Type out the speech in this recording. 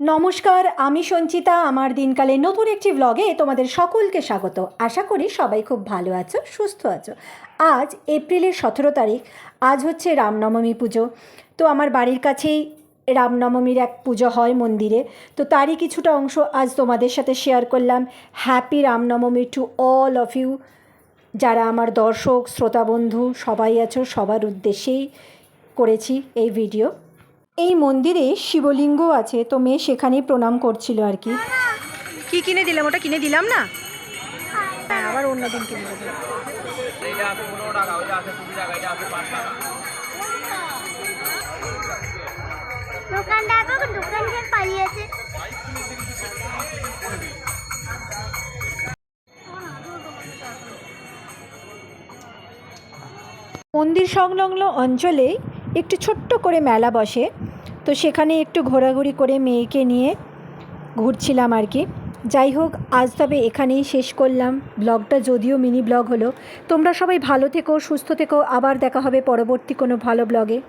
নমস্কার, আমি সঞ্চিতা। আমার দিনকালে নতুন একটি ব্লগে তোমাদের সকলকে স্বাগত। আশা করি সবাই খুব ভালো আছো, সুস্থ আছো। আজ এপ্রিলের সতেরো তারিখ, আজ হচ্ছে রামনবমী পুজো। তো আমার বাড়ির কাছেই রামনবমীর এক পুজো হয় মন্দিরে। তো তারই কিছুটা অংশ আজ তোমাদের সাথে শেয়ার করলাম। Happy Ramnavami to all of you যারা আমার দর্শক, শ্রোতা, বন্ধু সবাই আছো, সবার উদ্দেশ্যেই করেছি এই ভিডিও এই মন্দিরে শিবলিঙ্গ আছে তো মেয়ে সেখানেই প্রণাম করছিল আর কি। কি কিনে দিলাম ওটা? কিনে দিলাম না? হ্যাঁ আবার অন্য দিন কিনে দেবো। দোকান থেকে পালিয়েছে। মন্দির সংলগ্ন অঞ্চলে একটু ছোট্ট করে মেলা বসে। তো সেখানে একটু ঘোরাঘুরি করে মেয়েকে নিয়ে ঘুরছিলাম আর কি। যাই হোক, আজ তবে এখানেই শেষ করলাম। ব্লগটা যদিও মিনি ব্লগ হলো। তোমরা সবাই ভালো থেকো, সুস্থ থেকো। আবার দেখা হবে পরবর্তী কোনো ভালো ব্লগে।